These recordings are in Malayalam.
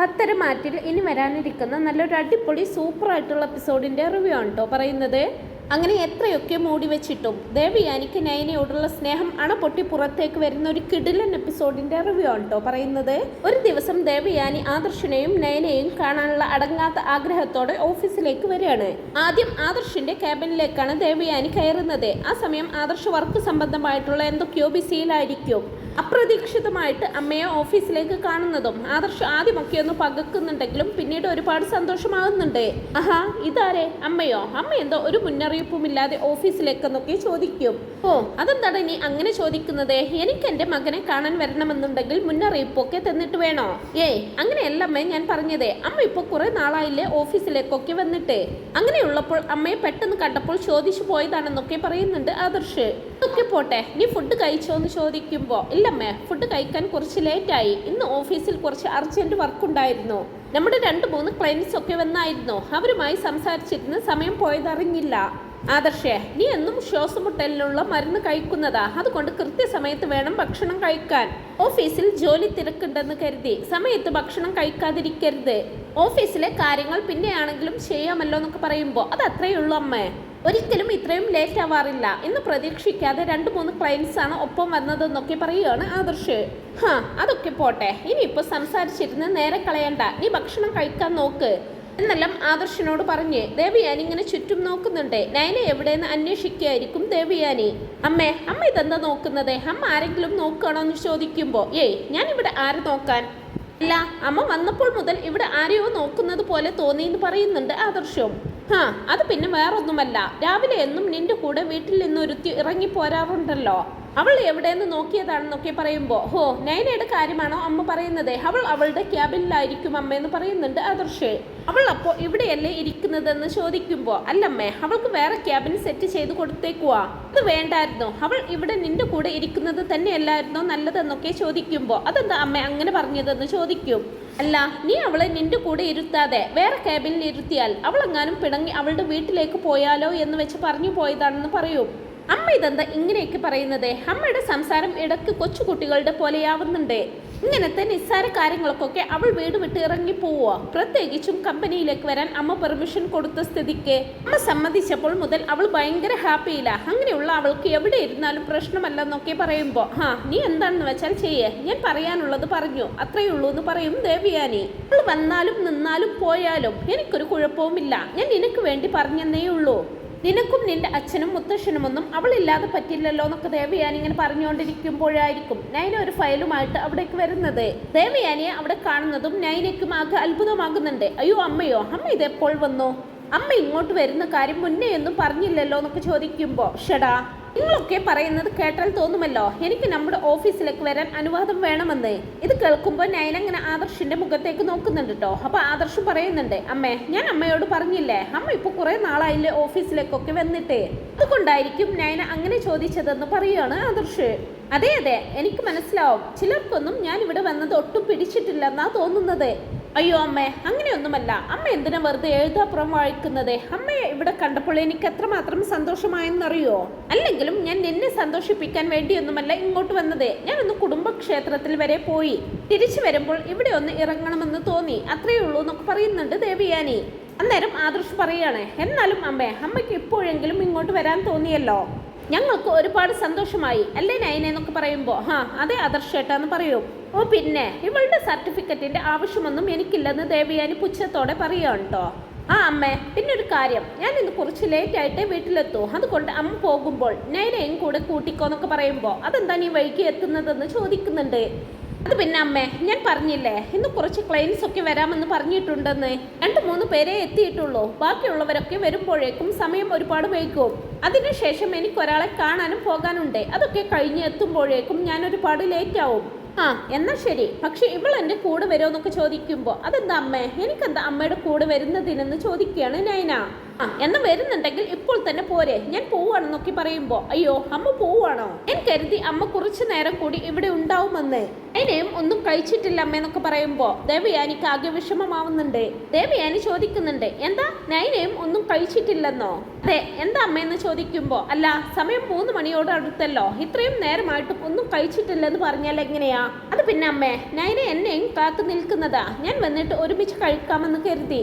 പത്തര മാറ്റിൽ ഇനി വരാനിരിക്കുന്ന നല്ലൊരു അടിപൊളി സൂപ്പർ ആയിട്ടുള്ള എപ്പിസോഡിന്റെ റിവ്യൂ ആണ് കേട്ടോ പറയുന്നത്. അങ്ങനെ എത്രയൊക്കെ മൂടി വെച്ചിട്ടും ദേവിയാനിക്ക് നയനയോടുള്ള സ്നേഹം അണപൊട്ടി പുറത്തേക്ക് വരുന്ന ഒരു കിടിലൻ എപ്പിസോഡിന്റെ റിവ്യൂ ആണ് കേട്ടോ പറയുന്നത്. ഒരു ദിവസം ദേവിയാനി ആദർശിനെയും നയനയെയും കാണാനുള്ള അടങ്ങാത്ത ആഗ്രഹത്തോടെ ഓഫീസിലേക്ക് വരികയാണ്. ആദ്യം ആദർശിന്റെ ക്യാബിനിലേക്കാണ് ദേവിയാനി കയറുന്നത്. ആ സമയം ആദർശ് വർക്ക് സംബന്ധമായിട്ടുള്ള എന്തൊക്കെയോ ബിസിയിലായിരിക്കും അപ്രതീക്ഷിതമായിട്ട് അമ്മയെ ഓഫീസിലേക്ക് കാണുന്നതും ആദർശ് ആദ്യമൊക്കെ ഒന്ന് പകക്കുന്നുണ്ടെങ്കിലും പിന്നീട് ഒരുപാട് സന്തോഷമാകുന്നുണ്ട്. ആഹാ ഇതാരെ? അമ്മയോ? അമ്മ എന്തോ ഒരു മുന്നറിയിപ്പുമില്ലാതെ ഓഫീസിലേക്കെന്നൊക്കെ ചോദിക്കും. ഓ അതെന്താണ് ഇനി അങ്ങനെ ചോദിക്കുന്നത്? എനിക്ക് എന്റെ മകനെ കാണാൻ വരണമെന്നുണ്ടെങ്കിൽ മുന്നറിയിപ്പൊക്കെ തന്നിട്ട് വേണോ? ഏയ് അങ്ങനെയല്ല അമ്മേ ഞാൻ പറഞ്ഞത്. അമ്മ ഇപ്പൊ കുറെ നാളായില്ലേ ഓഫീസിലേക്കൊക്കെ വന്നിട്ട്. അങ്ങനെയുള്ളപ്പോൾ അമ്മയെ പെട്ടെന്ന് കണ്ടപ്പോൾ ചോദിച്ചു പോയതാണെന്നൊക്കെ പറയുന്നുണ്ട് ആദർശ്. ഒക്കെ പോട്ടെ നീ ഫുഡ് കഴിച്ചോ എന്ന് ചോദിക്കുമ്പോ? ഇല്ലമ്മേ ഫുഡ് കഴിക്കാൻ കുറച്ച് ലേറ്റ് ആയി. ഇന്ന് ഓഫീസിൽ കുറച്ച് അർജന്റ് വർക്ക് ഉണ്ടായിരുന്നു. നമ്മുടെ രണ്ട് മൂന്ന് ക്ലയൻസ് ഒക്കെ വന്നായിരുന്നു. അവരുമായി സംസാരിച്ചിരുന്ന് സമയം പോയതറിഞ്ഞില്ല. ആദർശേ നീ എന്നും ശ്വാസമുട്ടലിനുള്ള മരുന്ന് കഴിക്കുന്നതാ. അതുകൊണ്ട് കൃത്യസമയത്ത് വേണം ഭക്ഷണം കഴിക്കാൻ. ഓഫീസിൽ ജോലി തിരക്കുണ്ടെന്ന് കരുതി. സമയത്ത് ഭക്ഷണം കഴിക്കാതിരിക്കരുത്. ഓഫീസിലെ കാര്യങ്ങൾ പിന്നെയാണെങ്കിലും ചെയ്യാമല്ലോ എന്നൊക്കെ പറയുമ്പോൾ അത് അത്രയേ ഉള്ളൂ അമ്മേ. ഒരിക്കലും ഇത്രയും ലേറ്റ് ആവാറില്ല എന്ന് പ്രതീക്ഷിക്കാതെ രണ്ട് മൂന്ന് ക്ലയൻസ് ആണ് ഒപ്പം വന്നതെന്നൊക്കെ പറയുകയാണ് ആദർശ്. ഹാ അതൊക്കെ പോട്ടെ. ഇനിയിപ്പോൾ സംസാരിച്ചിരുന്ന് നേരെ കളയണ്ട. നീ ഭക്ഷണം കഴിക്കാൻ നോക്ക്. എന്നെല്ലാം ആദർശനോട് പറഞ്ഞ് ദേവിയാനി ഇങ്ങനെ ചുറ്റും നോക്കുന്നുണ്ട്. നയന എവിടെയെന്ന് അന്വേഷിക്കുകയായിരിക്കും ദേവിയാനി. അമ്മേ അമ്മ ഇതെന്താ നോക്കുന്നത്? അമ്മ ആരെങ്കിലും നോക്കുകയാണോ എന്ന് ചോദിക്കുമ്പോൾ ഏയ് ഞാൻ ഇവിടെ ആര് നോക്കാൻ? അല്ല അമ്മ വന്നപ്പോൾ മുതൽ ഇവിടെ ആരെയോ നോക്കുന്നത് പോലെ തോന്നിയെന്ന് പറയുന്നുണ്ട് ആദർശവും ഹാ അത് പിന്നെ വേറൊന്നുമല്ല. രാവിലെ എന്നും നിന്റെ കൂടെ വീട്ടിൽ നിന്ന് ഒരുത്തി ഇറങ്ങി പോരാറുണ്ടല്ലോ. അവൾ എവിടെയെന്ന് നോക്കിയതാണെന്നൊക്കെ പറയുമ്പോൾ ഹോ നൈനയുടെ കാര്യമാണോ അമ്മ പറയുന്നത്? അവൾ അവളുടെ ക്യാബിനിലായിരിക്കും അമ്മ എന്ന് പറയുന്നുണ്ട് ആദർശ് അവൾ അപ്പോൾ ഇവിടെയല്ലേ ഇരിക്കുന്നതെന്ന് ചോദിക്കുമ്പോൾ അല്ലമ്മേ അവൾക്ക് വേറെ ക്യാബിൻ സെറ്റ് ചെയ്ത് കൊടുത്തേക്കുവാ. അത് വേണ്ടായിരുന്നു. അവൾ ഇവിടെ നിന്റെ കൂടെ ഇരിക്കുന്നത് തന്നെയല്ലായിരുന്നോ നല്ലതെന്നൊക്കെ ചോദിക്കുമ്പോൾ അതെന്താ അമ്മ അങ്ങനെ പറഞ്ഞതെന്ന് ചോദിക്കും? അല്ല നീ അവളെ നിന്റെ കൂടെ ഇരുത്താതെ വേറെ ക്യാബിനിൽ ഇരുത്തിയാൽ അവൾ എങ്ങാനും പിണങ്ങി അവളുടെ വീട്ടിലേക്ക് പോയാലോ എന്ന് വെച്ച് പറഞ്ഞു പോയതാണെന്ന് പറയൂ. അമ്മ ഇതെന്താ ഇങ്ങനെയൊക്കെ പറയുന്നത്? അമ്മയുടെ സംസാരം ഇടയ്ക്ക് കൊച്ചുകുട്ടികളുടെ പോലെയാവുന്നുണ്ട് ഇങ്ങനത്തെ നിസ്സാര കാര്യങ്ങൾക്കൊക്കെ അവൾ വീട് വിട്ട് ഇറങ്ങി പോവുക പ്രത്യേകിച്ചും കമ്പനിയിലേക്ക് വരാൻ അമ്മ പെർമിഷൻ കൊടുത്ത സ്ഥിതിക്ക്. അമ്മ സമ്മതിച്ചപ്പോൾ മുതൽ അവൾ ഭയങ്കര ഹാപ്പിയില്ല അങ്ങനെയുള്ള അവൾക്ക് എവിടെ ഇരുന്നാലും പ്രശ്നമല്ലെന്നൊക്കെ പറയുമ്പോൾ ആ നീ എന്താണെന്ന് വെച്ചാൽ ചെയ്യേ. ഞാൻ പറയാനുള്ളത് പറഞ്ഞു. അത്രയേ ഉള്ളൂ എന്ന് പറയും ദേവിയാനി. അവൾ വന്നാലും നിന്നാലും പോയാലും എനിക്കൊരു കുഴപ്പവുമില്ല. ഞാൻ നിനക്ക് വേണ്ടി പറഞ്ഞെന്നേ ഉള്ളൂ. നിനക്കും നിന്റെ അച്ഛനും മുത്തശ്ശനുമൊന്നും അവളില്ലാതെ പറ്റില്ലല്ലോ എന്നൊക്കെ ദേവയാനി ഇങ്ങനെ പറഞ്ഞുകൊണ്ടിരിക്കുമ്പോഴായിരിക്കും നൈന ഒരു ഫയലുമായിട്ട് അവിടേക്ക് വരുന്നത്. ദേവയാനിയെ അവിടെ കാണുന്നതും നൈനയ്ക്കും ആകെ അത്ഭുതമാകുന്നുണ്ട്. അയ്യോ അമ്മയോ അമ്മ ഇതെപ്പോൾ വന്നു? അമ്മ ഇങ്ങോട്ട് വരുന്ന കാര്യം മുന്നേ ഒന്നും പറഞ്ഞില്ലല്ലോ എന്നൊക്കെ ചോദിക്കുമ്പോ ഷടാ നിങ്ങളൊക്കെ പറയുന്നത് കേട്ടാൽ തോന്നുമല്ലോ? എനിക്ക് നമ്മുടെ ഓഫീസിലേക്ക് വരാൻ അനുവാദം വേണമെന്ന്. ഇത് കേൾക്കുമ്പോൾ നയൻ അങ്ങനെ ആദർശിന്റെ മുഖത്തേക്ക് നോക്കുന്നുണ്ട് കേട്ടോ അപ്പൊ ആദർശം പറയുന്നുണ്ട് അമ്മേ ഞാൻ അമ്മയോട് പറഞ്ഞില്ലേ? അമ്മ ഇപ്പൊ കുറെ നാളായില്ലേ ഓഫീസിലേക്കൊക്കെ വന്നിട്ട്. അതുകൊണ്ടായിരിക്കും നയന അങ്ങനെ ചോദിച്ചതെന്ന് പറയുകയാണ് ആദർശ്. അതെ അതെ. എനിക്ക് മനസ്സിലാവും. ചിലർക്കൊന്നും ഞാൻ ഇവിടെ വന്നത് ഒട്ടും പിടിച്ചിട്ടില്ലെന്നാ തോന്നുന്നത്. അയ്യോ അമ്മേ അങ്ങനെയൊന്നുമല്ല. അമ്മ എന്തിനാ വെറുതെ എഴുതാപ്പുറം വായിക്കുന്നത്? അമ്മയെ ഇവിടെ കണ്ടപ്പോൾ എനിക്ക് എത്രമാത്രം സന്തോഷമായെന്നറിയോ? അല്ലെങ്കിലും ഞാൻ നിന്നെ സന്തോഷിപ്പിക്കാൻ വേണ്ടിയൊന്നുമല്ല ഇങ്ങോട്ട് വന്നത്. ഞാനൊന്ന് കുടുംബക്ഷേത്രത്തിൽ വരെ പോയി. തിരിച്ചു വരുമ്പോൾ ഇവിടെ ഒന്ന് ഇറങ്ങണമെന്ന് തോന്നി. അത്രയേ ഉള്ളൂ എന്നൊക്കെ പറയുന്നുണ്ട് ദേവിയാനി. അന്നേരം ആദർശ് പറയാണ് എന്നാലും അമ്മേ അമ്മയ്ക്ക് ഇപ്പോഴെങ്കിലും ഇങ്ങോട്ട് വരാൻ തോന്നിയല്ലോ. ഞങ്ങൾക്ക് ഒരുപാട് സന്തോഷമായി. അല്ലേ നയന എന്നൊക്കെ പറയുമ്പോൾ ഹാ അതെ ആദർശേട്ടാന്ന് പറയും. ഓ പിന്നെ ഇവളുടെ സർട്ടിഫിക്കറ്റിന്റെ ആവശ്യമൊന്നും എനിക്കില്ലെന്ന് ദേവിയാനി പുച്ഛത്തോടെ പറയുകയാണ് കേട്ടോ ആ അമ്മേ പിന്നെ ഒരു കാര്യം. ഞാൻ ഇന്ന് കുറച്ച് ലേറ്റ് ആയിട്ട് വീട്ടിലെത്തൂ. അതുകൊണ്ട് അമ്മ പോകുമ്പോൾ നൈനയും കൂടെ കൂട്ടിക്കോ എന്നൊക്കെ പറയുമ്പോൾ അതെന്താ നീ വൈകി എത്തുന്നതെന്ന് ചോദിക്കുന്നുണ്ട്. അത് പിന്നെ അമ്മേ ഞാൻ പറഞ്ഞില്ലേ ഇന്ന് കുറച്ച് ക്ലയൻസ് ഒക്കെ വരാമെന്ന് പറഞ്ഞിട്ടുണ്ടെന്ന്. രണ്ട് മൂന്ന് പേരെ എത്തിയിട്ടുള്ളൂ. ബാക്കിയുള്ളവരൊക്കെ വരുമ്പോഴേക്കും സമയം ഒരുപാട് വൈകും. അതിനുശേഷം എനിക്ക് ഒരാളെ കാണാനും പോകാനുണ്ട്. അതൊക്കെ കഴിഞ്ഞ് എത്തുമ്പോഴേക്കും ഞാൻ ഒരുപാട് ലേറ്റ് ആവും. ആ എന്നാ ശരി. പക്ഷെ ഇവൾ എന്റെ കൂടെ വരുമോ എന്നൊക്കെ ചോദിക്കുമ്പോൾ അതെന്താ അമ്മേ? എനിക്കെന്താ അമ്മയുടെ കൂടെ വരുന്നതിനെന്ന് ചോദിക്കുകയാണ് നൈന ആ എന്നാ വരുന്നുണ്ടെങ്കിൽ ഇപ്പോൾ തന്നെ പോരെ. ഞാൻ പോവാണെന്നൊക്കെ പറയുമ്പോ അയ്യോ അമ്മ പോവാണോ? ഞാൻ കരുതി അമ്മ കുറച്ചു നേരം കൂടി ഇവിടെ ഉണ്ടാവുമെന്ന്. അതിനെയും ഒന്നും കഴിച്ചിട്ടില്ല അമ്മയെന്നൊക്കെ പറയുമ്പോ ദേവയാനിക്ക് ആകെ വിഷമമാവുന്നുണ്ട്. ദേവയാനി ചോദിക്കുന്നുണ്ട് എന്താ? നൈനയും ഒന്നും കഴിച്ചിട്ടില്ലെന്നോ? അതെ എന്താ അമ്മയെന്ന് ചോദിക്കുമ്പോ അല്ല സമയം മൂന്ന് മണിയോട് അടുത്തല്ലോ. ഇത്രയും നേരമായിട്ടും ഒന്നും കഴിച്ചിട്ടില്ലെന്ന് പറഞ്ഞാൽ എങ്ങനെയാ? അത് പിന്നെ അമ്മേ നൈന എന്നെയും കാത്തു നിൽക്കുന്നതാ. ഞാൻ വന്നിട്ട് ഒരുമിച്ച് കഴിക്കാമെന്ന് കരുതി.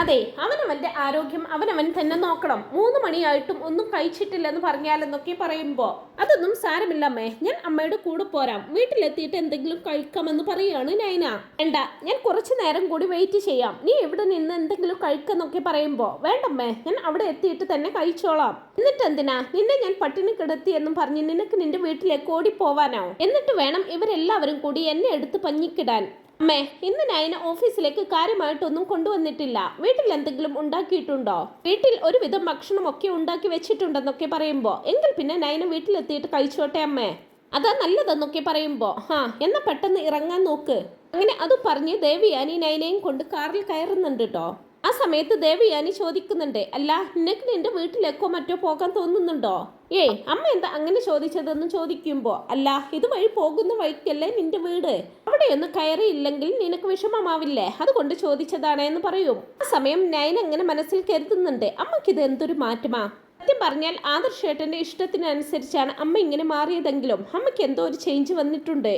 അതെ അവനവന്റെ ആരോഗ്യം അവനവൻ തന്നെ നോക്കണം. മൂന്ന് മണിയായിട്ടും ഒന്നും കഴിച്ചിട്ടില്ലെന്ന് പറഞ്ഞാലെന്നൊക്കെ പറയുമ്പോ അതൊന്നും സാരമില്ല അമ്മേ ഞാൻ അമ്മയുടെ കൂടെ പോരാം. വീട്ടിലെത്തിയിട്ട് എന്തെങ്കിലും കഴിക്കാമെന്ന് പറയുകയാണ് നൈന. വേണ്ട ഞാൻ കുറച്ചു നേരം കൂടി വെയിറ്റ് ചെയ്യാം. നീ ഇവിടെ നിന്ന് എന്തെങ്കിലും കഴിക്കാന്നൊക്കെ പറയുമ്പോ വേണ്ടമ്മേ ഞാൻ അവിടെ എത്തിയിട്ട് തന്നെ കഴിച്ചോളാം. എന്നിട്ട് എന്തിനാ നിന്നെ ഞാൻ പട്ടിണി കിടത്തി എന്നും പറഞ്ഞ് നിനക്ക് നിന്റെ വീട്ടിലേക്ക് ഓടി പോവാനോ എന്നിട്ട് വേണം ഇവരെല്ലാവരും കൂടി എന്നെ എടുത്ത് പഞ്ഞിക്കിടാൻ. അമ്മേ ഇന്ന് നയന ഓഫീസിലേക്ക് കാര്യമായിട്ടൊന്നും കൊണ്ടുവന്നിട്ടില്ല. വീട്ടിൽ എന്തെങ്കിലും ഉണ്ടാക്കിയിട്ടുണ്ടോ? വീട്ടിൽ ഒരുവിധം ഭക്ഷണമൊക്കെ ഉണ്ടാക്കി വെച്ചിട്ടുണ്ടെന്നൊക്കെ പറയുമ്പോൾ എങ്കിൽ പിന്നെ നയന വീട്ടിലെത്തിയിട്ട് കഴിച്ചോട്ടെ അമ്മേ. അതാ നല്ലതെന്നൊക്കെ പറയുമ്പോൾ ഹാ എന്നാ പെട്ടെന്ന് ഇറങ്ങാൻ നോക്ക്. അങ്ങനെ അത് പറഞ്ഞ് ദേവിയാനി നയനയും കൊണ്ട് കാറിൽ കയറുന്നുണ്ട് കേട്ടോ ആ സമയത്ത് ദേവയാനി ചോദിക്കുന്നുണ്ട് അല്ല നിനക്ക് നിന്റെ വീട്ടിലേക്കോ മറ്റോ പോകാൻ തോന്നുന്നുണ്ടോ? ഏയ് അമ്മ എന്താ അങ്ങനെ ചോദിച്ചതെന്ന് ചോദിക്കുമ്പോ അല്ല ഇതുവഴി പോകുന്ന വഴിക്കല്ലേ നിന്റെ വീട്? അവിടെയൊന്നും കയറിയില്ലെങ്കിൽ നിനക്ക് വിഷമമാവില്ലേ? അതുകൊണ്ട് ചോദിച്ചതാണ് എന്ന് പറയും. ആ സമയം നയൻ അങ്ങനെ മനസ്സിൽ കരുതുന്നുണ്ട് ഇത് എന്തൊരു മാറ്റമാ? സത്യം പറഞ്ഞാൽ ആദർശേട്ടന്റെ ഇഷ്ടത്തിനനുസരിച്ചാണ് അമ്മ ഇങ്ങനെ മാറിയതെങ്കിലും അമ്മയ്ക്ക് എന്തോ ഒരു ചേഞ്ച് വന്നിട്ടുണ്ട്.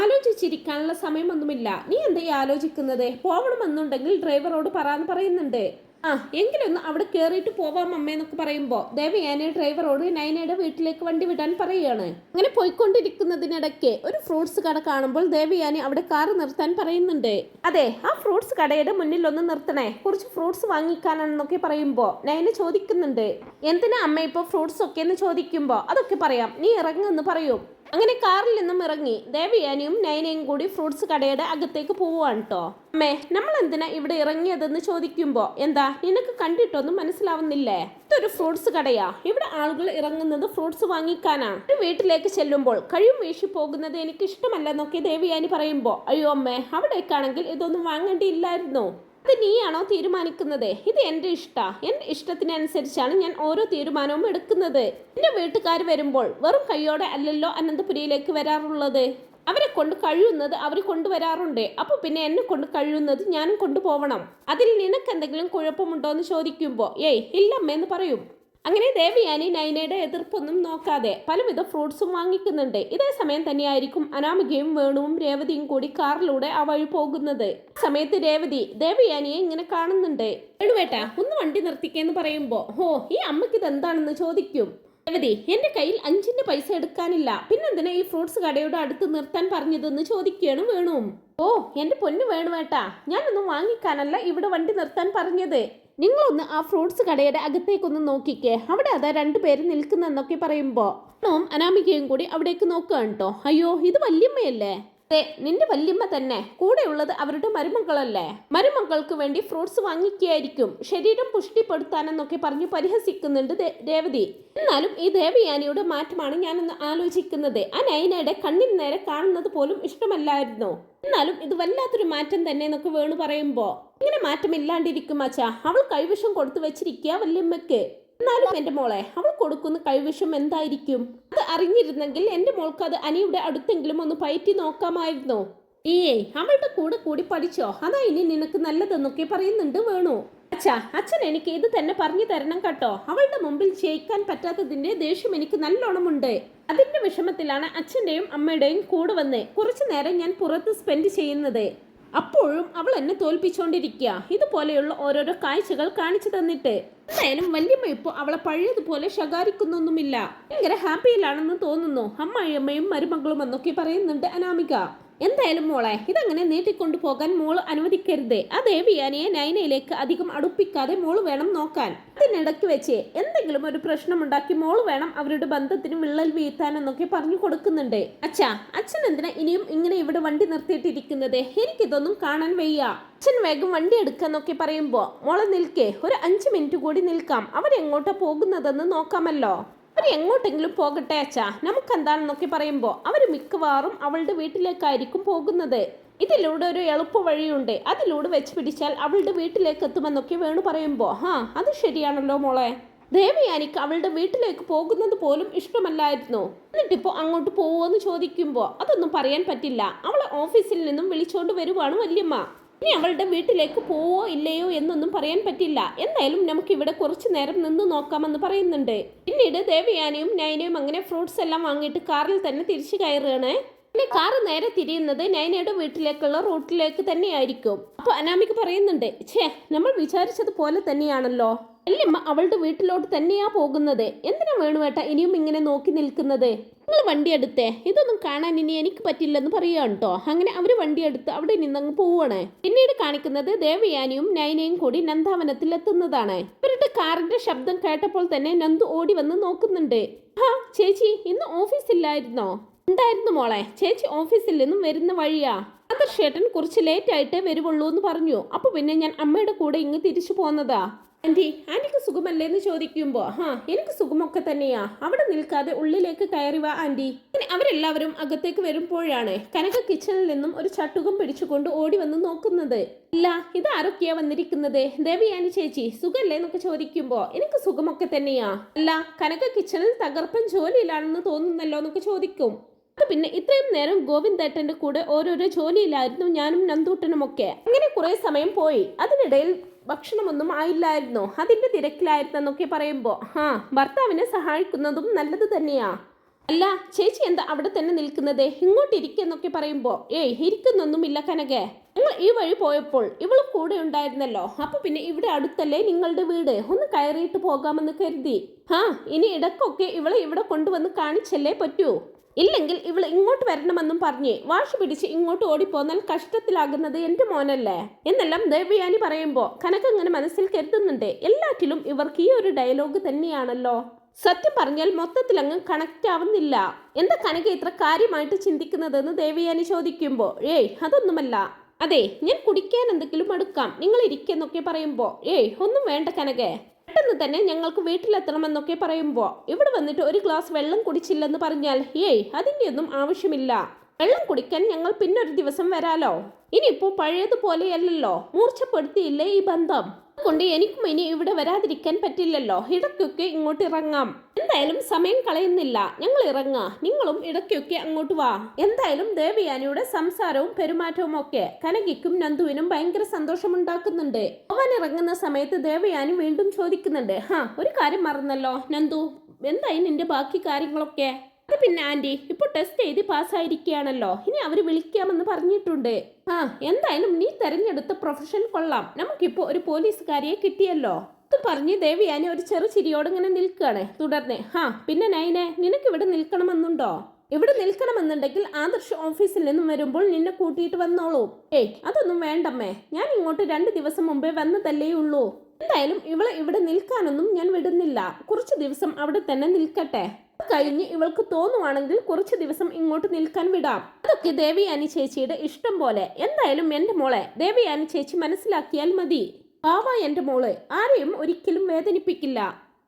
ആലോചിച്ചിരിക്കാനുള്ള സമയമൊന്നുമില്ല. നീ എന്തായി ആലോചിക്കുന്നത്? പോവണമെന്നുണ്ടെങ്കിൽ ഡ്രൈവറോട് പറയാന്ന് പറയുന്നുണ്ട്. ആ എങ്കിലൊന്ന് അവിടെ കയറിയിട്ട് പോവാം അമ്മയെന്നൊക്കെ പറയുമ്പോൾ ദേവയാനെ ഡ്രൈവറോട് നൈനയുടെ വീട്ടിലേക്ക് വണ്ടി വിടാൻ പറയുകയാണ്. അങ്ങനെ പോയിക്കൊണ്ടിരിക്കുന്നതിനിടയ്ക്ക് ഒരു ഫ്രൂട്ട്സ് കട കാണുമ്പോൾ ദേവയാനി അവിടെ കാർ നിർത്താൻ പറയുന്നുണ്ട്. അതെ ആ ഫ്രൂട്ട്സ് കടയുടെ മുന്നിൽ ഒന്ന് നിർത്തണേ. കുറച്ച് ഫ്രൂട്ട്സ് വാങ്ങിക്കാനാണെന്നൊക്കെ പറയുമ്പോൾ നൈന ചോദിക്കുന്നുണ്ട്. എന്തിനാ അമ്മ ഇപ്പോൾ ഫ്രൂട്ട്സ് ഒക്കെ എന്ന് ചോദിക്കുമ്പോൾ അതൊക്കെ പറയാം. നീ ഇറങ്ങുമെന്ന് പറയൂ. അങ്ങനെ കാറിൽ നിന്നും ഇറങ്ങി ദേവയാനിയും നയനയും കൂടി ഫ്രൂട്ട്സ് കടയുടെ അകത്തേക്ക് പോവുകയാണ് കേട്ടോ അമ്മേ നമ്മൾ എന്തിനാ ഇവിടെ ഇറങ്ങിയതെന്ന് ചോദിക്കുമ്പോ? എന്താ നിനക്ക് കണ്ടിട്ടൊന്നും മനസ്സിലാവുന്നില്ലേ? ഇതൊരു ഫ്രൂട്ട്സ് കടയാ. ഇവിടെ ആളുകൾ ഇറങ്ങുന്നത് ഫ്രൂട്ട്സ് വാങ്ങിക്കാനാണ് ഒരു വീട്ടിലേക്ക് ചെല്ലുമ്പോൾ കഴിയും വീശി പോകുന്നത് എനിക്ക് ഇഷ്ടമല്ലെന്നൊക്കെ ദേവിയാനി പറയുമ്പോ അയ്യോ അമ്മേ അവിടേക്കാണെങ്കിൽ ഇതൊന്നും വാങ്ങേണ്ടിയില്ലായിരുന്നു. ഇത് നീയാണോ തീരുമാനിക്കുന്നത്? ഇത് എന്റെ ഇഷ്ടാ. എന്റെ ഇഷ്ടത്തിനനുസരിച്ചാണ് ഞാൻ ഓരോ തീരുമാനവും എടുക്കുന്നത്. എന്റെ വീട്ടുകാർ വരുമ്പോൾ വെറും കൈയോടെ അല്ലല്ലോ അനന്തപുരിയിലേക്ക് വരാറുള്ളത്? അവരെ കൊണ്ട് കഴിയുന്നത് അവർ കൊണ്ടുവരാറുണ്ട്. അപ്പോൾ പിന്നെ എന്നെ കൊണ്ട് കഴിയുന്നത് ഞാനും കൊണ്ടുപോകണം അതിൽ നിനക്ക് എന്തെങ്കിലും കുഴപ്പമുണ്ടോ എന്ന് ചോദിക്കുമ്പോൾ ഏയ് ഇല്ലമ്മ എന്ന് പറയും. അങ്ങനെ ദേവയാനി നൈനയുടെ എതിർപ്പൊന്നും നോക്കാതെ പലവിധ ഫ്രൂട്ട്സും വാങ്ങിക്കുന്നുണ്ട്. ഇതേ സമയം തന്നെയായിരിക്കും അനാമികയും വേണുവും രേവതിയും കൂടി കാറിലൂടെ ആ വഴി പോകുന്നത്. സമയത്ത് രേവതി ദേവയാനിയെ ഇങ്ങനെ കാണുന്നുണ്ട്. വേണുവേട്ട ഒന്ന് വണ്ടി നിർത്തിക്കേന്ന് പറയുമ്പോ ഹോ ഈ അമ്മയ്ക്ക് ഇത് എന്താണെന്ന് ചോദിക്കും. രേവതി എന്റെ കയ്യിൽ അഞ്ചിന്റെ പൈസ എടുക്കാനില്ല. പിന്നെന്തിനാ ഈ ഫ്രൂട്ട്സ് കടയുടെ അടുത്ത് നിർത്താൻ പറഞ്ഞതെന്ന് ചോദിക്കുകയാണ് വേണുവും. ഓ എന്റെ പൊന്നു വേണുവേട്ടാ ഞാനൊന്നും വാങ്ങിക്കാനല്ല ഇവിടെ വണ്ടി നിർത്താൻ പറഞ്ഞത്. നിങ്ങളൊന്ന് ആ ഫ്രൂട്ട്സ് കടയുടെ അകത്തേക്കൊന്ന് നോക്കിക്കേ. അവിടെ അതാ രണ്ടുപേര് നിൽക്കുന്നെന്നൊക്കെ പറയുമ്പോൾ ും അനാമികയും കൂടി അവിടേക്ക് നോക്കുകയാണ് കേട്ടോ അയ്യോ ഇത് വല്യമ്മയല്ലേ? അതെ നിന്റെ വല്യമ്മ തന്നെ. കൂടെയുള്ളത് അവരുടെ മരുമക്കളല്ലേ മരുമക്കൾക്ക് വേണ്ടി ഫ്രൂട്ട്സ് വാങ്ങിക്കുകയായിരിക്കും. ശരീരം പുഷ്ടിപ്പെടുത്താനെന്നൊക്കെ പറഞ്ഞു പരിഹസിക്കുന്നുണ്ട് രേവതി. എന്നാലും ഈ ദേവയാനിയുടെ മാറ്റമാണ് ഞാനൊന്ന് ആലോചിക്കുന്നത്. ആ നൈനയുടെ കണ്ണിന് നേരെ കാണുന്നത് പോലും ഇഷ്ടമല്ലായിരുന്നു. എന്നാലും ഇത് വല്ലാത്തൊരു മാറ്റം തന്നെ എന്നൊക്കെ വേണു പറയുമ്പോ. ഇങ്ങനെ മാറ്റമില്ലാണ്ടിരിക്കും അച്ഛാ. അവൾ കൈവശം കൊടുത്തു വെച്ചിരിക്കുക വല്യമ്മക്ക് എന്നാലും എന്റെ മോളെ അവൾ കൊടുക്കുന്ന കൈവശം എന്തായിരിക്കും? അത് അറിഞ്ഞിരുന്നെങ്കിൽ എന്റെ മോൾക്ക് അത് അനിയുടെ അടുത്തെങ്കിലും ഒന്ന് പയറ്റി നോക്കാമായിരുന്നോ? ഏയ് അവളുടെ കൂടെ കൂടി പഠിച്ചോ? അതാ ഇനി നിനക്ക് നല്ലതെന്നൊക്കെ പറയുന്നുണ്ട് വേണു. അച്ഛാ അച്ഛൻ എനിക്ക് ഇത് തന്നെ പറഞ്ഞു തരണം കേട്ടോ. അവളുടെ മുമ്പിൽ ജയിക്കാൻ പറ്റാത്തതിന്റെ ദേഷ്യം എനിക്ക് നല്ലോണമുണ്ട്. അതിന്റെ വിഷമത്തിലാണ് അച്ഛന്റെയും അമ്മയുടെയും കൂടെ വന്ന്. കുറച്ചു നേരം ഞാൻ പുറത്ത് സ്പെൻഡ് ചെയ്യുന്നത്. അപ്പോഴും അവൾ എന്നെ തോൽപ്പിച്ചുകൊണ്ടിരിക്കുക ഇതുപോലെയുള്ള ഓരോരോ കാഴ്ചകൾ കാണിച്ചു തന്നിട്ട്. എന്തായാലും വല്യമ്മ ഇപ്പോൾ അവളെ പഴയതുപോലെ ശകാരിക്കുന്നൊന്നുമില്ല. ഭയങ്കര ഹാപ്പിയിലാണെന്ന് തോന്നുന്നു. അമ്മായിയമ്മയും മരുമകളും എന്നൊക്കെ പറയുന്നുണ്ട് അനാമിക. എന്തായാലും മോളെ ഇതങ്ങനെ നീട്ടിക്കൊണ്ടു പോകാൻ മോൾ അനുവദിക്കരുത്. ആ ദേവിയാനിയെ നൈനയിലേക്ക് അധികം അടുപ്പിക്കാതെ മോൾ വേണം നോക്കാൻ. അതിനിടയ്ക്ക് വെച്ച് എന്തെങ്കിലും ഒരു പ്രശ്നമുണ്ടാക്കി മോൾ വേണം അവരുടെ ബന്ധത്തിന് വിള്ളൽ വീഴ്ത്താൻ എന്നൊക്കെ പറഞ്ഞു കൊടുക്കുന്നുണ്ട്. അച്ഛാ അച്ഛൻ എന്തിനാ ഇനിയും ഇങ്ങനെ ഇവിടെ വണ്ടി നിർത്തിയിട്ടിരിക്കുന്നത്? എനിക്കിതൊന്നും കാണാൻ വയ്യ. അച്ഛൻ വേഗം വണ്ടി എടുക്കാന്നൊക്കെ പറയുമ്പോ മോളെ നിൽക്കേ. ഒരു അഞ്ച് മിനിറ്റ് കൂടി നിൽക്കാം. അവരെങ്ങോട്ടാ പോകുന്നതെന്ന് നോക്കാമല്ലോ. അവർ എങ്ങോട്ടെങ്കിലും പോകട്ടെ അച്ഛാ. നമുക്ക് എന്താണെന്നൊക്കെ പറയുമ്പോൾ അവർ മിക്കവാറും അവളുടെ വീട്ടിലേക്കായിരിക്കും പോകുന്നത്. ഇതിലൂടെ ഒരു എളുപ്പ വഴിയുണ്ട്. അതിലൂടെ വെച്ച് പിടിച്ചാൽ അവളുടെ വീട്ടിലേക്ക് എത്തുമെന്നൊക്കെ വേണു പറയുമ്പോൾ ഹാ അത് ശരിയാണല്ലോ മോളെ. ദേവയാനിക്ക് അവളുടെ വീട്ടിലേക്ക് പോകുന്നത് പോലും ഇഷ്ടമല്ലായിരുന്നു. എന്നിട്ടിപ്പോൾ അങ്ങോട്ട് പോവുമെന്ന് ചോദിക്കുമ്പോൾ അതൊന്നും പറയാൻ പറ്റില്ല. അവളെ ഓഫീസിൽ നിന്നും വിളിച്ചോണ്ട് വരുവാണ് വല്യമ്മ. ഇനി അവളുടെ വീട്ടിലേക്ക് പോവോ ഇല്ലയോ എന്നൊന്നും പറയാൻ പറ്റില്ല. എന്തായാലും നമുക്ക് ഇവിടെ കുറച്ചു നേരം നിന്ന് നോക്കാമെന്ന് പറയുന്നുണ്ട്. പിന്നീട് ദേവയാനിയും നൈനയും അങ്ങനെ ഫ്രൂട്ട്സ് എല്ലാം വാങ്ങിയിട്ട് കാറിൽ തന്നെ തിരിച്ചു കയറുകയാണ്. പിന്നെ കാറ് നേരെ തിരിയുന്നത് നൈനയുടെ വീട്ടിലേക്കുള്ള റൂട്ടിലേക്ക് തന്നെയായിരിക്കും. അപ്പൊ അനാമിക്ക് പറയുന്നുണ്ട് ഛേ നമ്മൾ വിചാരിച്ചതുപോലെ തന്നെയാണല്ലോ. വല്യമ്മ അവളുടെ വീട്ടിലോട്ട് തന്നെയാ പോകുന്നത്? എന്തിനാ വേണുവേട്ട ഇനിയും ഇങ്ങനെ നോക്കി നിൽക്കുന്നത്? നിങ്ങൾ വണ്ടി എടുത്തേ. ഇതൊന്നും കാണാൻ ഇനി എനിക്ക് പറ്റില്ലെന്ന് പറയുകയാണ് കേട്ടോ. അങ്ങനെ അവർ വണ്ടി എടുത്ത് അവിടെ നിന്നങ്ങ് പോവുകയാണ് പിന്നീട് കാണിക്കുന്നത് ദേവയാനിയും നൈനയും കൂടി നന്ദാവനത്തിൽ എത്തുന്നതാണ്. ഇവരുടെ കാറിന്റെ ശബ്ദം കേട്ടപ്പോൾ തന്നെ നന്ദു ഓടി വന്ന് നോക്കുന്നുണ്ട്. ആ ചേച്ചി ഇന്ന് ഓഫീസില്ലായിരുന്നോ? ഉണ്ടായിരുന്നു മോളെ? ചേച്ചി ഓഫീസിൽ നിന്നും വരുന്ന വഴിയാ? ആദർശേട്ടൻ കുറച്ച് ലേറ്റ് ആയിട്ടേ വരുവുള്ളൂ എന്ന് പറഞ്ഞു. അപ്പൊ പിന്നെ ഞാൻ അമ്മയുടെ കൂടെ ഇങ്ങ് തിരിച്ചു പോന്നതാ. ആന്റി ആന്റിക്ക് സുഖമല്ലേ എന്ന് ചോദിക്കുമ്പോൾ ഹാ എനിക്ക് സുഖമൊക്കെ തന്നെയാ. അവിടെ നിൽക്കാതെ ഉള്ളിലേക്ക് കയറി വാ അങ്ങനെ അവരെല്ലാവരും അകത്തേക്ക് വരുമ്പോഴാണ് കനക കിച്ചണിൽ നിന്നും ഒരു ചട്ടുകം പിടിച്ചുകൊണ്ട് ഓടി വന്ന് നോക്കുന്നത്. ഇല്ല ഇത് ആരൊക്കെയാ വന്നിരിക്കുന്നത്? ദേവിയാനി ചേച്ചി സുഖല്ലേ എന്നൊക്കെ ചോദിക്കുമ്പോൾ എനിക്ക് സുഖമൊക്കെ തന്നെയാ. അല്ല കനക കിച്ചണിൽ തകർപ്പൻ ജോലിയിലാണെന്ന് തോന്നുന്നല്ലോ എന്നൊക്കെ ചോദിക്കും. പിന്നെ ഇത്രയും നേരം ഗോവിന്ദേട്ടന്റെ കൂടെ ഓരോരോ ജോലിയിലായിരുന്നു ഞാനും നന്ദൂട്ടനും ഒക്കെ അങ്ങനെ കുറെ സമയം പോയി. അതിനിടയിൽ ഭക്ഷണമൊന്നും ആയില്ലായിരുന്നു? അതിന്റെ തിരക്കിലായിരുന്നെന്നൊക്കെ പറയുമ്പോൾ ആ ഭർത്താവിനെ സഹായിക്കുന്നതും നല്ലത് തന്നെയാ. അല്ല ചേച്ചി എന്താ അവിടെ തന്നെ നിൽക്കുന്നത്? ഇങ്ങോട്ട് ഇരിക്കെന്നൊക്കെ പറയുമ്പോ ഏയ് ഇരിക്കുന്നൊന്നുമില്ല കനകെ. നിങ്ങൾ ഈ വഴി പോയപ്പോൾ ഇവളും കൂടെ ഉണ്ടായിരുന്നല്ലോ. അപ്പൊ പിന്നെ ഇവിടെ അടുത്തല്ലേ നിങ്ങളുടെ വീട്? ഒന്ന് കയറിയിട്ട് പോകാമെന്ന് കരുതി. ആ ഇനി ഇടക്കൊക്കെ ഇവളെ ഇവിടെ കൊണ്ടുവന്ന് കാണിച്ചല്ലേ പറ്റൂ? ഇല്ലെങ്കിൽ ഇവൾ ഇങ്ങോട്ട് വരണമെന്നും പറഞ്ഞ് വാശി പിടിച്ച് ഇങ്ങോട്ട് ഓടിപ്പോന്നാൽ കഷ്ടത്തിലാകുന്നത് എന്റെ മോനല്ലേ? എന്നെല്ലാം ദേവയാനി പറയുമ്പോ കനക ഇങ്ങനെ മനസ്സിൽ കരുതുന്നുണ്ടേ. എല്ലാറ്റിലും ഇവർക്ക് ഈ ഒരു ഡയലോഗ് തന്നെയാണല്ലോ. സത്യം പറഞ്ഞാൽ മൊത്തത്തിൽ അങ്ങ് കണക്റ്റ് ആവുന്നില്ല. എന്താ കനക ഇത്ര കാര്യമായിട്ട് ചിന്തിക്കുന്നതെന്ന് ദേവയാനി ചോദിക്കുമ്പോൾ ഏയ് അതൊന്നുമല്ല. അതെ ഞാൻ കുടിക്കാൻ എന്തെങ്കിലും അടുക്കാം നിങ്ങൾ ഇരിക്കെന്നൊക്കെ പറയുമ്പോൾ ഏയ് ഒന്നും വേണ്ട കനകെ. പെട്ടെന്ന് തന്നെ ഞങ്ങൾക്ക് വീട്ടിലെത്തണമെന്നൊക്കെ പറയുമ്പോൾ ഇവിടെ വന്നിട്ട് ഒരു ഗ്ലാസ് വെള്ളം കുടിച്ചില്ലെന്ന് പറഞ്ഞാൽ ഏയ് അതിന്റെ ഒന്നും ആവശ്യമില്ല. വെള്ളം കുടിക്കാൻ ഞങ്ങൾ പിന്നൊരു ദിവസം വരാലോ? ഇനിയിപ്പോൾ പഴയതുപോലെയല്ലല്ലോ മൂർച്ചപ്പെടുത്തിയില്ലേ ഈ ബന്ധം? അതുകൊണ്ട് എനിക്കും ഇനി ഇവിടെ വരാതിരിക്കാൻ പറ്റില്ലല്ലോ. ഇടയ്ക്കൊക്കെ ഇങ്ങോട്ട് ഇറങ്ങാം. എന്തായാലും സമയം കളയുന്നില്ല. ഞങ്ങൾ ഇറങ്ങാ. നിങ്ങളും ഇടയ്ക്കൊക്കെ അങ്ങോട്ട് വാ. എന്തായാലും ദേവയാനിയുടെ സംസാരവും പെരുമാറ്റവും ഒക്കെ കനകിക്കും നന്ദുവിനും ഭയങ്കര സന്തോഷമുണ്ടാക്കുന്നുണ്ട്. അവൻ ഇറങ്ങുന്ന സമയത്ത് ദേവയാനി വീണ്ടും ചോദിക്കുന്നുണ്ട്. ഹാ ഒരു കാര്യം മറന്നല്ലോ. നന്ദു എന്തായി നിന്റെ ബാക്കി കാര്യങ്ങളൊക്കെ? പിന്നെ ആന്റി ഇപ്പൊ ടെസ്റ്റ് എഴുതി പാസ്സായിരിക്കുകയാണല്ലോ ഇനി അവർ വിളിക്കാമെന്ന് പറഞ്ഞിട്ടുണ്ട്. ആ. എന്തായാലും നീ തെരഞ്ഞെടുത്ത പ്രൊഫഷൻ കൊള്ളാം. നമുക്കിപ്പോ ഒരു പോലീസുകാരിയെ കിട്ടിയല്ലോ. ഇത് പറഞ്ഞ് ദേവിയാനി ഒരു ചെറു ചിരിയോട് ഇങ്ങനെ നിൽക്കുകയാണ്. തുടർന്ന് ഹാ പിന്നെ നൈനെ നിനക്ക് ഇവിടെ നിൽക്കണമെന്നുണ്ടോ? ഇവിടെ നിൽക്കണമെന്നുണ്ടെങ്കിൽ ആദർശ് ഓഫീസിൽ നിന്നും വരുമ്പോൾ നിന്നെ കൂട്ടിയിട്ട് വന്നോളൂ. ഏയ് അതൊന്നും വേണ്ടമ്മേ. ഞാൻ ഇങ്ങോട്ട് രണ്ട് ദിവസം മുമ്പേ വന്നതല്ലേ ഉള്ളൂ. എന്തായാലും ഇവളെ ഇവിടെ നിൽക്കാനൊന്നും ഞാൻ വിടുന്നില്ല. കുറച്ച് ദിവസം അവിടെ തന്നെ നിൽക്കട്ടെ. കഴിഞ്ഞ് ഇവൾക്ക് തോന്നുവാണെങ്കിൽ കുറച്ച് ദിവസം ഇങ്ങോട്ട് നിൽക്കാൻ വിടാം. അതൊക്കെ ദേവിയാനി ചേച്ചിയുടെ ഇഷ്ടം പോലെ. എന്തായാലും എന്റെ മോളെ ദേവിയാനി ചേച്ചി മനസ്സിലാക്കിയാൽ മതി. പാവ എന്റെ മോൾ ആരെയും ഒരിക്കലും വേദനിപ്പിക്കില്ല.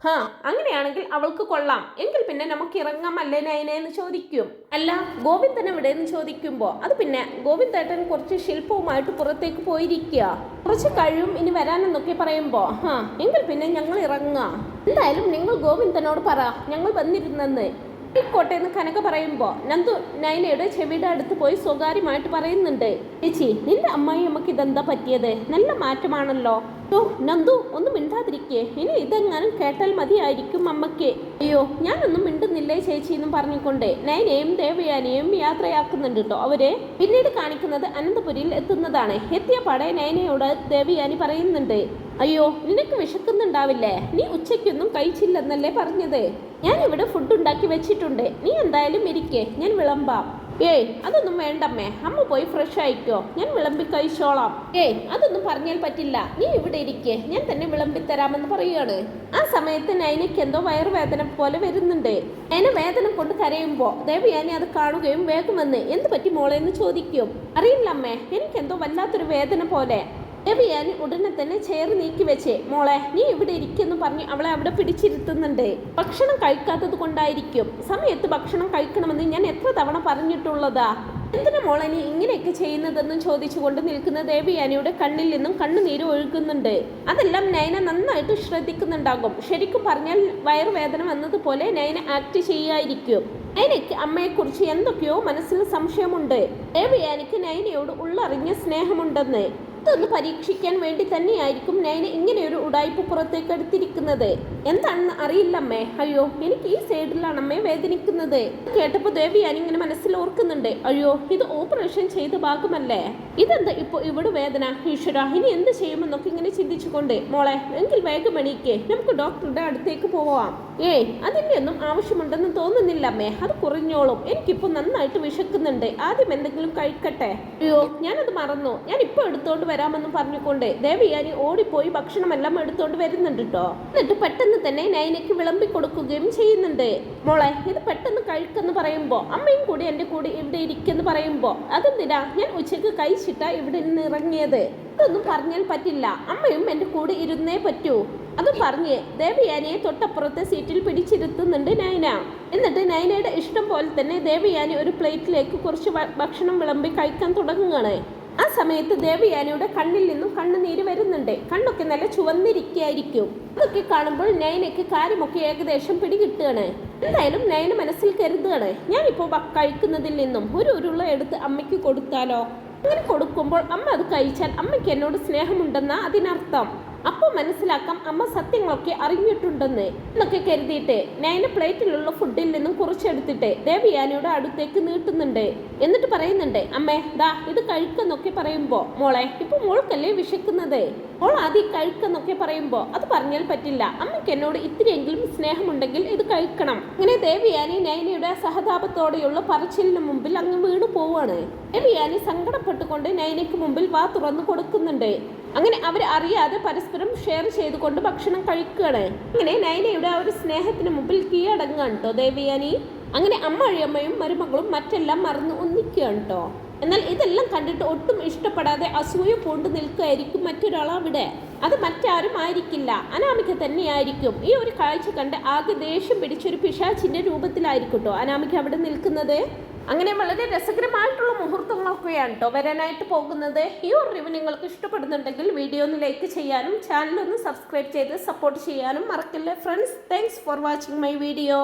ഹാ അങ്ങനെയാണെങ്കിൽ അവൾക്ക് കൊള്ളാം. എങ്കിൽ പിന്നെ നമുക്ക് ഇറങ്ങാം അല്ലേ നയനെ എന്ന് ചോദിക്കും. അല്ല ഗോവിന്ദൻ എവിടെ എന്ന് ചോദിക്കുമ്പോൾ അത് പിന്നെ ഗോവിന്ദേട്ടൻ കുറച്ച് ശില്പവുമായിട്ട് പുറത്തേക്ക് പോയിരിക്കുക കുറച്ച് കഴിയും ഇനി വരാനെന്നൊക്കെ പറയുമ്പോൾ ഹാ എങ്കിൽ പിന്നെ ഞങ്ങൾ ഇറങ്ങാം. എന്തായാലും നിങ്ങൾ ഗോവിന്ദനോട് പറ ഞങ്ങൾ വന്നിരുന്നെന്ന്. ആയിക്കോട്ടെ എന്ന് കനക പറയുമ്പോൾ നന്ദു നയനയുടെ ചെവിയുടെ അടുത്ത് പോയി സ്വകാര്യമായിട്ട് പറയുന്നുണ്ട്. ചേച്ചി നിന്റെ അമ്മായി അമ്മയ്ക്ക് ഇതെന്താ പറ്റിയത്? നല്ല മാറ്റമാണല്ലോ. ഓ നന്ദു ഒന്നും മിണ്ടാതിരിക്കേ. ഇനി ഇതെങ്ങാനും കേട്ടാൽ മതിയായിരിക്കും അമ്മയ്ക്ക്. അയ്യോ ഞാനൊന്നും മിണ്ടുന്നില്ലേ ചേച്ചി എന്നും പറഞ്ഞുകൊണ്ടേ. നയനെയും ദേവയാനെയും യാത്രയാക്കുന്നുണ്ട് കേട്ടോ അവരെ. പിന്നീട് കാണിക്കുന്നത് അനന്തപുരിയിൽ എത്തുന്നതാണ്. എത്തിയ പാടെ നയനയോട് ദേവയാനി പറയുന്നുണ്ട് അയ്യോ നിനക്ക് വിശക്കുന്നുണ്ടാവില്ലേ? നീ ഉച്ചയ്ക്കൊന്നും കഴിച്ചില്ലെന്നല്ലേ പറഞ്ഞത്? ഞാൻ ഇവിടെ ഫുഡ് ഉണ്ടാക്കി വെച്ചിട്ടുണ്ട്. നീ എന്തായാലും ഇരിക്കേ. ഞാൻ വിളമ്പാം. ഏയ് അതൊന്നും വേണ്ടമ്മേ. അമ്മ പോയി ഫ്രഷ് ആയിക്കോ. ഞാൻ വിളമ്പി കഴിച്ചോളാം. ഏയ് അതൊന്നും പറഞ്ഞാൽ പറ്റില്ല. നീ ഇവിടെ ഇരിക്കേ. ഞാൻ തന്നെ വിളമ്പി തരാമെന്ന് പറയുകയാണ് ആ സമയത്ത് നൈനയ്ക്ക് എന്തോ വയറുവേദന പോലെ വരുന്നുണ്ട്. നൈന വേദന കൊണ്ട് കരയുമ്പോ ദേവയാനി അത് കാണുകയും വേഗം വന്ന് എന്ത് പറ്റി മോളെ? എന്ന് ചോദിക്കും. അറിയില്ല അമ്മേ എനിക്കെന്തോ വല്ലാത്തൊരു വേദന പോലെ. എബിയാൻ ഉടനെ തന്നെ ചെയർ നീക്കി വെച്ചേ. മോളെ നീ ഇവിടെ ഇരിക്കുന്നു പറഞ്ഞ് അവളെ അവിടെ പിടിച്ചിരുത്തുന്നുണ്ട്. ഭക്ഷണം കഴിക്കാത്തത് കൊണ്ടായിരിക്കും. സമയത്ത് ഭക്ഷണം കഴിക്കണമെന്ന് ഞാൻ എത്ര തവണ പറഞ്ഞിട്ടുള്ളതാ. എന്തിനാ മോളെ നീ ഇങ്ങനെയൊക്കെ ചെയ്യുന്നതെന്നും ചോദിച്ചുകൊണ്ട് നിൽക്കുന്ന ദേവിയാനിയുടെ കണ്ണിൽ നിന്നും കണ്ണുനീര് ഒഴുകുന്നുണ്ട്. അതെല്ലാം നയന നന്നായിട്ട് ശ്രദ്ധിക്കുന്നുണ്ടാകും. ശരിക്കും പറഞ്ഞാൽ വയറുവേദന വന്നതുപോലെ നയന ആക്ട് ചെയ്യായിരിക്കും. നയനയ്ക്ക് അമ്മയെക്കുറിച്ച് എന്തൊക്കെയോ മനസ്സിൽ സംശയമുണ്ട്. ദേവിയാനിക്ക് നയനയോട് ഉള്ളറിഞ്ഞ സ്നേഹമുണ്ടെന്ന്. ഇതൊന്ന് പരീക്ഷിക്കാൻ വേണ്ടി തന്നെയായിരിക്കും നയന ഇങ്ങനെയൊരു ഉടായ്പ പുറത്തേക്ക് എടുത്തിരിക്കുന്നത്. എന്താണെന്ന് അറിയില്ലമ്മേ അയ്യോ എനിക്ക് ഈ സൈഡിലാണ് അമ്മേ വേദനിക്കുന്നത്. കേട്ടപ്പോൾ ദേവി ഞാനിങ്ങനെ മനസ്സിൽ ഓർക്കുന്നുണ്ട്. അയ്യോ ഇത് ഓപ്പറേഷൻ ചെയ്ത ഭാഗമല്ലേ? ഇതെന്താ ഇപ്പോൾ ഇവിടെ വേദന? ഈശ്വര ഇനി എന്ത് ചെയ്യുമെന്നൊക്കെ ഇങ്ങനെ ചിന്തിച്ചുകൊണ്ട്. മോളെ എങ്കിൽ വേഗം എണീക്കേ. നമുക്ക് ഡോക്ടറുടെ അടുത്തേക്ക് പോവാം. ഏയ് അതിന്റെ ഒന്നും ആവശ്യമുണ്ടെന്ന് തോന്നുന്നില്ല അമ്മേ. അത് കുറഞ്ഞോളും. എനിക്കിപ്പോൾ നന്നായിട്ട് വിശക്കുന്നുണ്ട്. ആദ്യം എന്തെങ്കിലും കഴിക്കട്ടെ? അയ്യോ ഞാനത് മറന്നു. ഞാൻ ഇപ്പോൾ എടുത്തോണ്ട് വരാമെന്ന് പറഞ്ഞുകൊണ്ട് ദേവിയാനി ഓടിപ്പോയി ഭക്ഷണമെല്ലാം എടുത്തോണ്ട് വരുന്നുണ്ട് കേട്ടോ എന്നിട്ട് പെട്ടെന്ന് തന്നെ നൈനയ്ക്ക് വിളമ്പി കൊടുക്കുകയും ചെയ്യുന്നുണ്ട്. മോളെ ഇത് പെട്ടെന്ന് കഴിക്കെന്ന് പറയുമ്പോൾ അമ്മയും കൂടി എന്റെ കൂടെ ഇവിടെ ഇരിക്കെന്ന് പറയുമ്പോൾ അതെന്തിനാ ഞാൻ ഉച്ചയ്ക്ക് കഴിച്ചിട്ടാ ഇവിടെ നിന്ന് ഇറങ്ങിയത്? ഇതൊന്നും പറഞ്ഞാൽ പറ്റില്ല. അമ്മയും എന്റെ കൂടെ ഇരുന്നേ പറ്റൂ. അത് പറഞ്ഞ് ദേവയാനിയെ തൊട്ടപ്പുറത്തെ സീറ്റിൽ പിടിച്ചിരുത്തുന്നുണ്ട് നൈന. എന്നിട്ട് നൈനയുടെ ഇഷ്ടം പോലെ തന്നെ ദേവയാനി ഒരു പ്ലേറ്റിലേക്ക് കുറച്ച് ഭക്ഷണം വിളമ്പി കഴിക്കാൻ തുടങ്ങുകയാണ്. ആ സമയത്ത് ദേവയാനിയുടെ കണ്ണിൽ നിന്നും കണ്ണുനീര് വരുന്നുണ്ട്. കണ്ണൊക്കെ നല്ല ചുവന്നിരിക്കായിരിക്കും അതൊക്കെ കാണുമ്പോൾ നയനയ്ക്ക് കാര്യമൊക്കെ ഏകദേശം പിടികിട്ടുകയാണ്. എന്തായാലും നയന മനസ്സിൽ കരുതുകയാണ്. ഞാനിപ്പോൾ കഴിക്കുന്നതിൽ നിന്നും ഒരു ഉരുള എടുത്ത് അമ്മയ്ക്ക് കൊടുത്താലോ? അങ്ങനെ കൊടുക്കുമ്പോൾ അമ്മ അത് കഴിച്ചാൽ അമ്മയ്ക്ക് എന്നോട് സ്നേഹമുണ്ടെന്ന അതിനർത്ഥം. അപ്പോൾ മനസ്സിലാക്കാം അമ്മ സത്യങ്ങളൊക്കെ അറിഞ്ഞിട്ടുണ്ടെന്ന്. എന്നൊക്കെ കരുതിയിട്ട് നയന പ്ലേറ്റിലുള്ള ഫുഡിൽ നിന്നും കുറച്ചെടുത്തിട്ട് ദേവിയാനിയുടെ അടുത്തേക്ക് നീട്ടുന്നുണ്ട്. എന്നിട്ട് പറയുന്നുണ്ട് അമ്മേ ദാ ഇത് കഴിക്കെന്നൊക്കെ പറയുമ്പോൾ മോളെ ഇപ്പൊ മോൾക്കല്ലേ വിശക്കുന്നത്? മോൾ ആദ്യം കഴിക്കെന്നൊക്കെ പറയുമ്പോൾ അത് പറഞ്ഞാൽ പറ്റില്ല. അമ്മയ്ക്ക് എന്നോട് ഇത്തിരിയെങ്കിലും സ്നേഹമുണ്ടെങ്കിൽ ഇത് കഴിക്കണം. അങ്ങനെ ദേവിയാനി നയനയുടെ സഹതാപത്തോടെയുള്ള പറച്ചിലിന് മുമ്പിൽ അങ്ങ് വീണു പോവാണ് ദേവിയാനി സങ്കടപ്പെട്ടുകൊണ്ട് നയനയ്ക്ക് മുമ്പിൽ വാ തുറന്നു കൊടുക്കുന്നുണ്ട്. അങ്ങനെ അവർ അറിയാതെ പരസ്പരം ഷെയർ ചെയ്തുകൊണ്ട് ഭക്ഷണം കഴിക്കുകയാണ്. അങ്ങനെ നൈനയുടെ ആ ഒരു സ്നേഹത്തിന് മുമ്പിൽ കീഴടങ്ങാണ് കേട്ടോ ദേവിയാനി. അങ്ങനെ അമ്മഴിയമ്മയും മരുമകളും മറ്റെല്ലാം മറന്ന് ഒന്നിക്കുകയാണ് കേട്ടോ എന്നാൽ ഇതെല്ലാം കണ്ടിട്ട് ഒട്ടും ഇഷ്ടപ്പെടാതെ അസൂയ പൂണ്ട് നിൽക്കുകയായിരിക്കും മറ്റൊരാൾ അവിടെ അത് മറ്റാരും ആയിരിക്കില്ല. അനാമിക തന്നെയായിരിക്കും. ഈ ഒരു കാഴ്ച കണ്ട് ആകെ ദേഷ്യം പിടിച്ചൊരു പിശാച്ചിന്റെ രൂപത്തിലായിരിക്കും കേട്ടോ അനാമിക അവിടെ നിൽക്കുന്നത്. അങ്ങനെ വളരെ രസകരമായിട്ടുള്ള മുഹൂർത്തങ്ങളൊക്കെയാണ് കേട്ടോ വരാനായിട്ട് പോകുന്നത്. ഈ ഒരു റിവ്യൂ നിങ്ങൾക്ക് ഇഷ്ടപ്പെടുന്നുണ്ടെങ്കിൽ വീഡിയോ ഒന്ന് ലൈക്ക് ചെയ്യാനും ചാനൽ ഒന്ന് സബ്സ്ക്രൈബ് ചെയ്ത് സപ്പോർട്ട് ചെയ്യാനും മറക്കല്ലേ friends thanks for watching my video